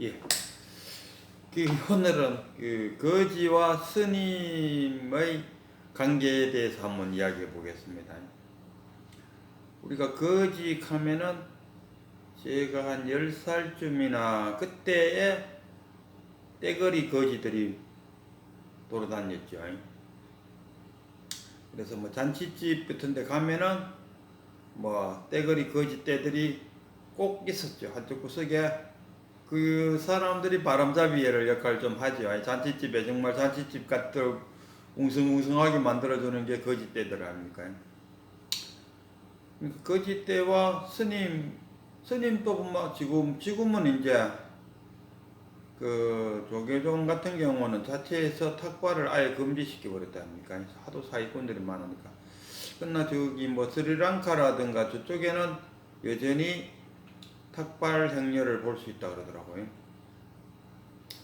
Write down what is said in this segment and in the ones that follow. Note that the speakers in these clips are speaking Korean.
예. 그 오늘은 그 거지와 스님의 관계에 대해서 한번 이야기해 보겠습니다. 우리가 거지 하면은 제가 한 10살쯤이나 그때에 떼거리 거지들이 돌아다녔죠. 그래서 뭐 잔치집 같은 데 가면은 뭐 떼거리 거지 떼들이 꼭 있었죠. 한쪽 구석에 그 사람들이 바람잡이를 역할 좀 하죠. 잔치집에 정말 잔치집 같은 웅성웅성하게 만들어주는 게 거짓대들 아닙니까? 그러니까 거짓대와 스님, 스님도 뭐 지금, 지금은 이제 그 조계종 같은 경우는 자체에서 탁발을 아예 금지시켜 버렸다 아닙니까? 하도 사기꾼들이 많으니까. 그러나 저기 뭐 스리랑카라든가 저쪽에는 여전히 탁발 행렬을 볼 수 있다 그러더라고요.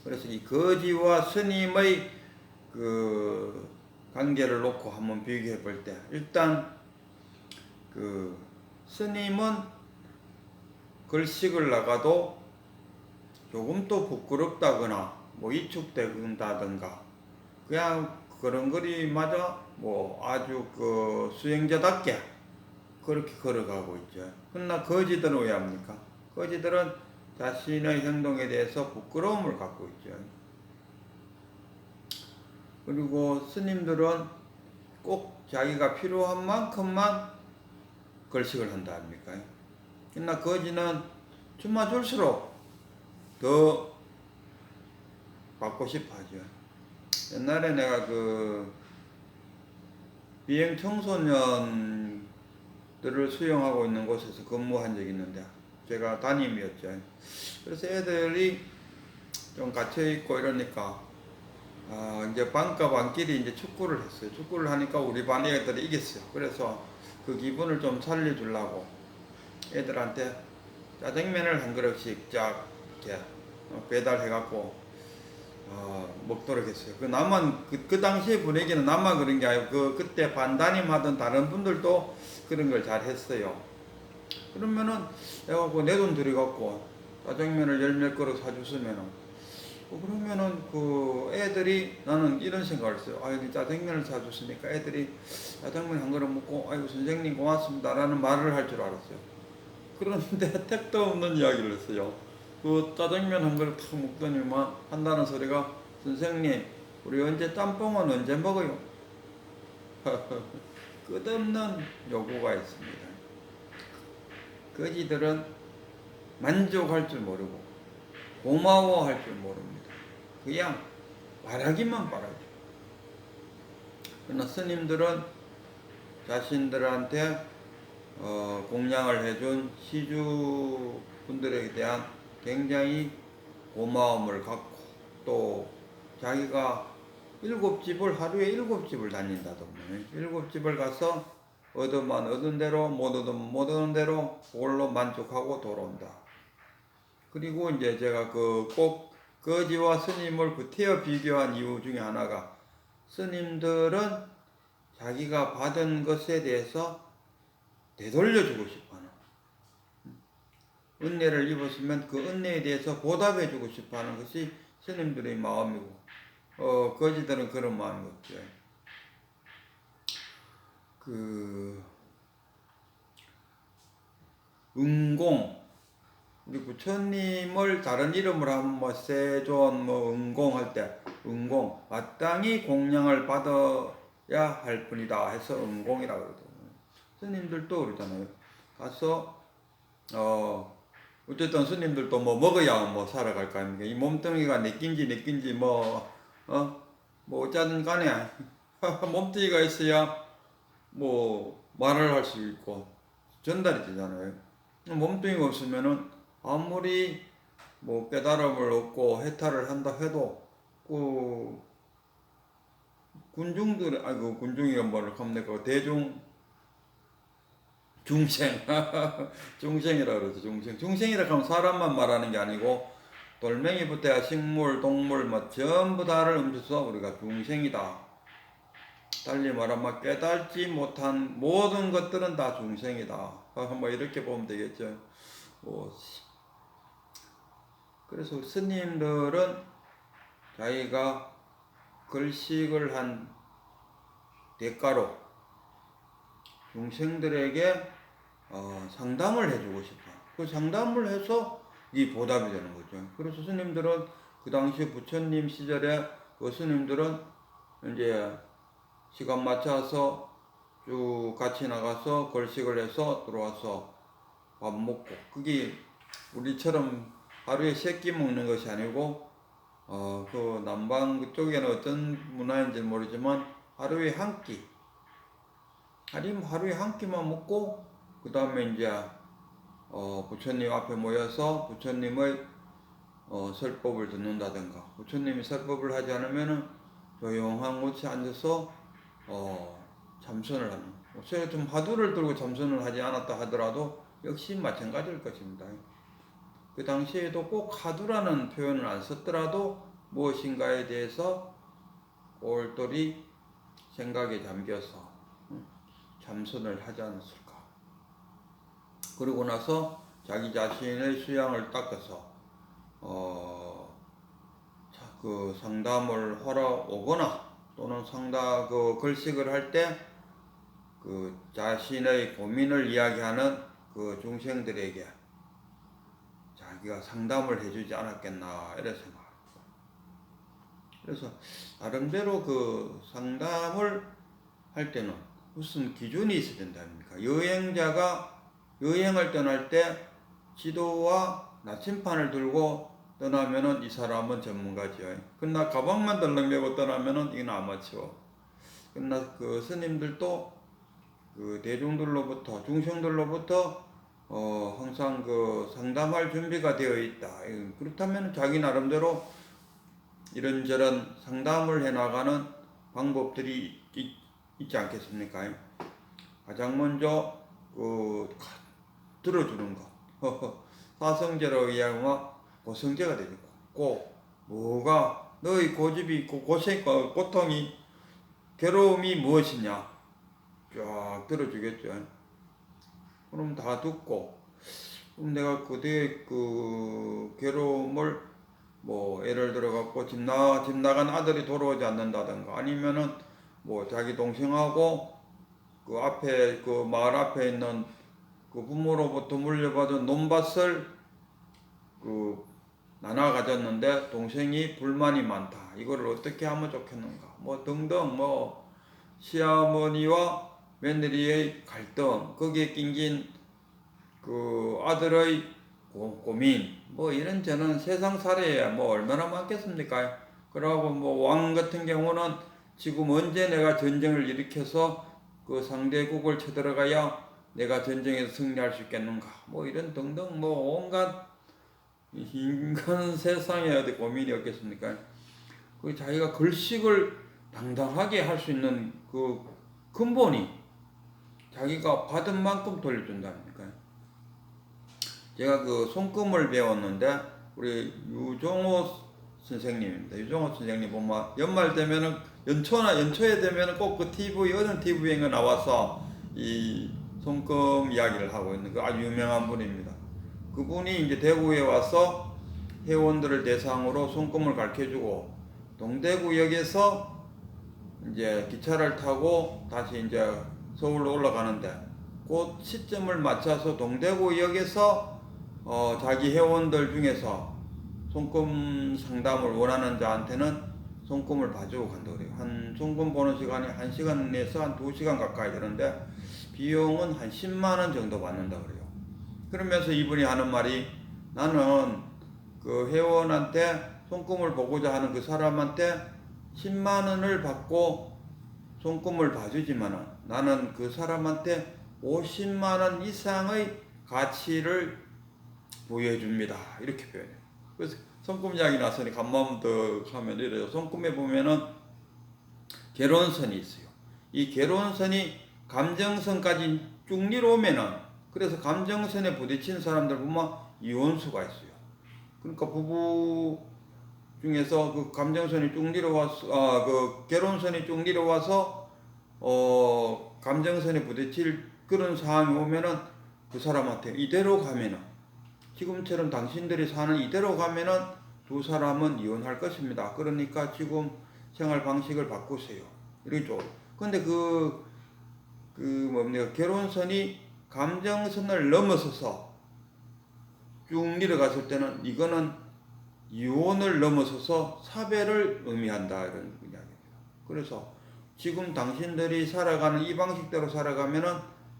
그래서 이 거지와 스님의 그 관계를 놓고 한번 비교해 볼 때 일단 그 스님은 글식을 나가도 조금 또 부끄럽다거나 뭐 이축된다든가 그냥 그런 거리마저 뭐 아주 그 수행자답게 그렇게 걸어가고 있죠. 그러나 거지들은 왜 합니까? 거지들은 자신의 행동에 대해서 부끄러움을 갖고 있죠. 그리고 스님들은 꼭 자기가 필요한 만큼만 걸식을 한다 아닙니까? 그러나 거지는 주마 줄수록 더 받고 싶어 하죠. 옛날에 내가 그 비행 청소년들을 수용하고 있는 곳에서 근무한 적이 있는데 제가 담임이었죠. 그래서 애들이 좀 갇혀 있고 이러니까 아 이제 반과 반끼리 이제 축구를 했어요. 축구를 하니까 우리 반 애들이 이겼어요. 그래서 그 기분을 좀 살려주려고 애들한테 짜장면을 한 그릇씩 쫙 이렇게 배달해갖고 어, 먹도록 했어요. 그 나만 그, 그 당시에 분위기는 나만 그런 게 아니고 그 그때 반담임하던 다른 분들도 그런 걸 잘 했어요. 그러면은 내가 그 내 돈 들여갖고 짜장면을 열몇 그릇 사줬으면은 어, 그러면은 그 애들이 나는 이런 생각을 했어요. 아 여기 짜장면을 사줬으니까 애들이 짜장면 한 그릇 먹고 아이고 선생님 고맙습니다라는 말을 할 줄 알았어요. 그런데 택도 없는 이야기를 했어요. 그 짜장면 한 그릇 탁 먹더니만 한다는 소리가 선생님 우리 언제 짬뽕은 언제 먹어요? 끝없는 요구가 있습니다. 거지들은 만족할 줄 모르고 고마워할 줄 모릅니다. 그냥 말하기만 바라죠. 그러나 스님들은 자신들한테 어, 공양을 해준 시주 분들에 대한 굉장히 고마움을 갖고 또 자기가 일곱 집을 하루에 일곱 집을 다닌다더니 일곱 집을 가서 얻으면 얻은 대로 못 얻으면 못 얻은 대로 그걸로 만족하고 돌아온다. 그리고 이제 제가 그 꼭 거지와 스님을 구태여 비교한 이유 중에 하나가 스님들은 자기가 받은 것에 대해서 되돌려주고 싶어하는 은혜를 입었으면 그 은혜에 대해서 보답해주고 싶어하는 것이 스님들의 마음이고 어 거지들은 그런 마음이 없죠. 그 은공 우리 부처님을 다른 이름으로 하면 뭐 세존 뭐 은공 할 때 은공 마땅히 공양을 받아야 할 뿐이다 해서 은공이라 그러거든요. 스님들도 그러잖아요. 가서 어 어쨌든 스님들도 뭐 먹어야 뭐 살아갈 거 아닙니까? 이 몸뚱이가 내낀지 내낀지 뭐 어? 뭐 간에 몸뚱이가 있어야 뭐 말을 할 수 있고 전달이 되잖아요. 몸뚱이가 없으면은 아무리 뭐 깨달음을 얻고 해탈을 한다 해도 그 군중들 아이고 군중이가 뭐를 하면 그 대중 중생. 중생이라 그러죠 중생. 중생이라 하면 사람만 말하는 게 아니고 돌멩이부터 식물 동물 뭐 전부 다를 음수서 우리가 중생이다 달리 말하면 깨달지 못한 모든 것들은 다 중생이다 뭐 이렇게 보면 되겠죠 뭐 그래서 스님들은 자기가 글식을 한 대가로 중생들에게 어, 상담을 해주고 싶어. 그 상담을 해서 이 보답이 되는 거죠. 그래서 스님들은 그 당시 부처님 시절에 그 스님들은 이제 시간 맞춰서 쭉 같이 나가서 걸식을 해서 들어와서 밥 먹고. 그게 우리처럼 하루에 세 끼 먹는 것이 아니고 어 그 남방 그쪽에는 어떤 문화인지 모르지만 하루에 한 끼, 아니면 하루에 한 끼만 먹고 그 다음에 이제 어 부처님 앞에 모여서 부처님의 어 설법을 듣는다든가. 부처님이 설법을 하지 않으면은 조용한 곳에 앉아서 어 참선을 하는. 제가 좀 화두를 들고 참선을 하지 않았다 하더라도 역시 마찬가지일 것입니다. 그 당시에도 꼭 화두라는 표현을 안 썼더라도 무엇인가에 대해서 똘똘히 생각에 잠겨서 음, 참선을 하지 않았을까. 그러고 나서 자기 자신의 수양을 닦아서 어, 자, 그 상담을 하러 오거나 또는 상담 그 글식을 할 때 그 자신의 고민을 이야기하는 그 중생들에게 자기가 상담을 해주지 않았겠나 이런 생각합니다. 그래서 나름대로 그 상담을 할 때는 무슨 기준이 있어야 된다 아닙니까? 여행자가 여행을 떠날 때 지도와 나침판을 들고 떠나면은 이 사람은 전문가지요. 그러나 가방만 덜렁 메고 떠나면은 이건 아마추어. 그러나 그 스님들도 그 대중들로부터 중생들로부터 어 항상 그 상담할 준비가 되어 있다. 그렇다면 자기 나름대로 이런저런 상담을 해 나가는 방법들이 있, 있지 않겠습니까? 가장 먼저 그 가- 들어주는 것. 사성제로 이야기하면 고성제가 되죠. 고 뭐가 너의 고집이 고- 고생 고- 고통이 괴로움이 무엇이냐 쫙 들어주겠죠. 그럼 다 듣고 그럼 내가 그대의 그 괴로움을 뭐 예를 들어 갖고 집 나, 집 나간 아들이 돌아오지 않는다든가 아니면은 뭐 자기 동생하고 그 앞에 그 마을 앞에 있는 그 부모로부터 물려받은 논밭을 그 나눠 가졌는데 동생이 불만이 많다. 이거를 어떻게 하면 좋겠는가? 뭐 등등 뭐 시어머니와 며느리의 갈등, 거기에 낑긴 그 아들의 고, 고민, 뭐 이런 저는 세상 사례야 뭐 얼마나 많겠습니까? 그러고 뭐 왕 같은 경우는 지금 언제 내가 전쟁을 일으켜서 그 상대국을 쳐들어가야 내가 전쟁에서 승리할 수 있겠는가? 뭐 이런 등등 뭐 온갖 인간 세상에 어디 고민이 없겠습니까? 그 자기가 글식을 당당하게 할 수 있는 그 근본이 자기가 받은 만큼 돌려준다니까. 제가 그 손금을 배웠는데 우리 유종호 선생님입니다. 유종호 선생님 보면 연말 되면은 연초나 연초에 되면은 꼭 그 TV 어느 TV에 나와서 이 손금 이야기를 하고 있는 그 아주 유명한 분입니다. 그분이 이제 대구에 와서 회원들을 대상으로 손금을 가르쳐주고 동대구역에서 이제 기차를 타고 다시 이제 서울로 올라가는데 그 시점을 맞춰서 동대구역에서 어 자기 회원들 중에서 손금 상담을 원하는 자한테는 손금을 봐주고 간다 그래요. 한 손금 보는 시간이 한 시간 내에서 한두 시간 가까이 되는데 비용은 한 10만 원 정도 받는다 그래요. 그러면서 이분이 하는 말이 나는 그 회원한테 손금을 보고자 하는 그 사람한테 10만 원을 받고 손금을 봐주지만은 나는 그 사람한테 50만 원 이상의 가치를 부여해 줍니다. 이렇게 표현해요. 그래서 손금 이야기 나서니 간만부터 하면 이래요. 손금에 보면은 개론선이 있어요. 이 개론선이 감정선까지 쭉 내려오면은 그래서 감정선에 부딪힌 사람들 보면 이혼수가 있어요. 그러니까 부부 중에서 그 감정선이 쭉 내려와서 아그 개론선이 쭉 내려와서 어 감정선에 부딪힐 그런 상황이 오면은 그 사람한테 이대로 가면은 지금처럼 당신들이 사는 이대로 가면은 두 사람은 이혼할 것입니다. 그러니까 지금 생활 방식을 바꾸세요. 이러죠. 근데 그, 그 뭡니까, 결혼선이 감정선을 넘어서서 쭉 내려갔을 때는 이거는 이혼을 넘어서서 사별을 의미한다. 이런 이야기입니다. 그래서 지금 당신들이 살아가는 이 방식대로 살아가면은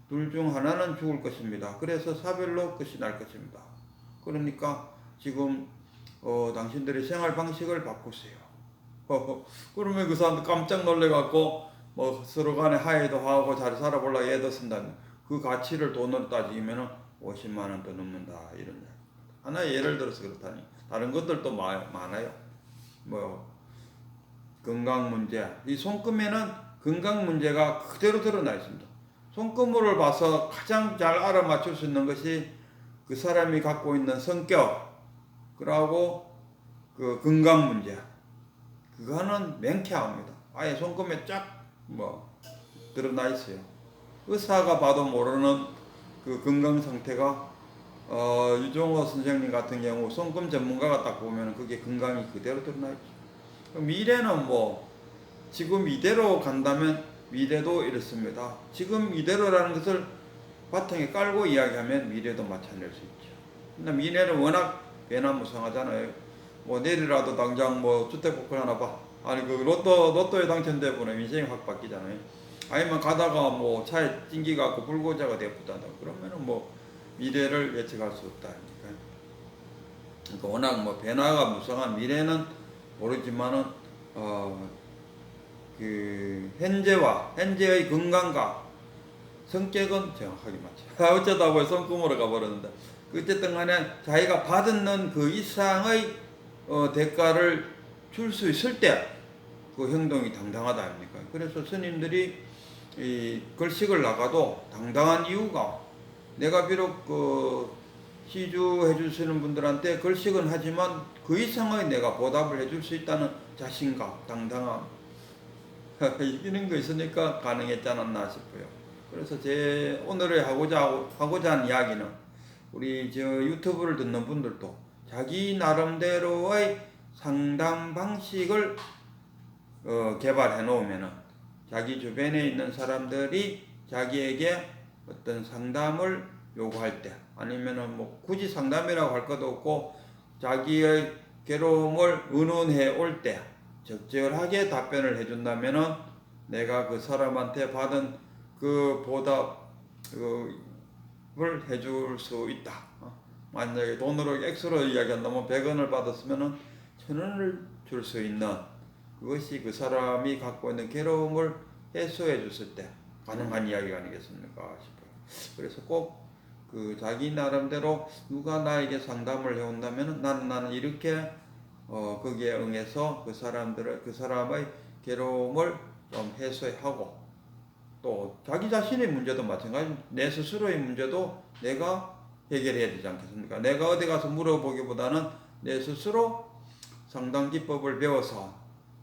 둘 중 하나는 죽을 것입니다. 그래서 사별로 끝이 날 것입니다. 그러니까 지금 어, 당신들이 생활 방식을 바꾸세요. 그러면 그 사람도 깜짝 놀래갖고 뭐 서로 간에 하해도 하고 잘 살아보려고 애도 쓴다면 그 가치를 돈으로 따지면은 50만 원 더 넘는다 이런. 하나 예를 들어서 그렇다니 다른 것들도 마- 많아요. 뭐 건강 문제 이 손금에는 건강 문제가 그대로 드러나 있습니다. 손금을 봐서 가장 잘 알아맞힐 수 있는 것이 그 사람이 갖고 있는 성격 그러고 그 건강 문제 그거는 명쾌합니다. 아예 손금에 쫙 뭐 드러나 있어요. 의사가 봐도 모르는 그 건강 상태가 어, 유종호 선생님 같은 경우 손금 전문가가 딱 보면 그게 건강이 그대로 드러나 있죠. 미래는 뭐 지금 이대로 간다면 미래도 이렇습니다. 지금 이대로라는 것을 바탕에 깔고 이야기하면 미래도 마찬가지일 수 있죠. 근데 미래는 워낙 변화무쌍하잖아요. 뭐 내일이라도 당장 뭐 주택 복권 하나 봐. 아니 그 로또 로또에 당첨돼 보면 인생이 확 바뀌잖아요. 아니면 가다가 뭐 차에 찡기갖고 불고자가 되었다. 그러면은 뭐 미래를 예측할 수 없다니까. 그러니까 워낙 뭐 변화가 무성한 미래는 모르지만은 어그 현재와 현재의 건강과 성격은 정확하게 맞죠. 어쩌다 보니 손금으로 가버렸는데 어쨌든 간에 자기가 받는 그 이상의 어, 대가를 줄 수 있을 때 그 행동이 당당하다 아닙니까? 그래서 스님들이 이 글식을 나가도 당당한 이유가 내가 비록 그 시주 해 주시는 분들한테 글식은 하지만 그 이상의 내가 보답을 해줄 수 있다는 자신감, 당당함 이기는 거 있으니까 가능했지 않았나 싶어요. 그래서 제 오늘의 하고자 하고- 하고자 하는 이야기는 우리 저 유튜브를 듣는 분들도 자기 나름대로의 상담 방식을 어, 개발해 놓으면은 자기 주변에 있는 사람들이 자기에게 어떤 상담을 요구할 때 아니면은 뭐 굳이 상담이라고 할 것도 없고 자기의 괴로움을 의논해 올 때 적절하게 답변을 해준다면은 내가 그 사람한테 받은 그 보답을 해줄 수 있다. 어? 만약에 돈으로 액수로 이야기한다면 100원을 받았으면은 천 원을 줄 수 있는 그것이 그 사람이 갖고 있는 괴로움을 해소해 줬을 때 가능한 이야기가 아니겠습니까 싶어요. 그래서 꼭 그 자기 나름대로 누가 나에게 상담을 해온다면 나는 나는 이렇게 어 거기에 응해서 그 사람들을 그 사람의 괴로움을 좀 해소하고 또 자기 자신의 문제도 마찬가지 내 스스로의 문제도 내가 해결해야 되지 않겠습니까? 내가 어디 가서 물어보기보다는 내 스스로 상담 기법을 배워서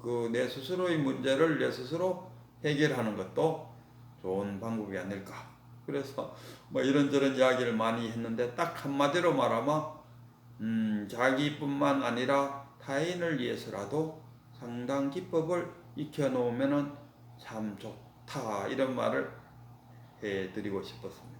그 내 스스로의 문제를 내 스스로 해결하는 것도 좋은 방법이 아닐까. 그래서 뭐 이런저런 이야기를 많이 했는데 딱 한마디로 말하면 음, 자기뿐만 아니라 타인을 위해서라도 상당 기법을 익혀 놓으면은 참 좋다 이런 말을 해 드리고 싶었습니다.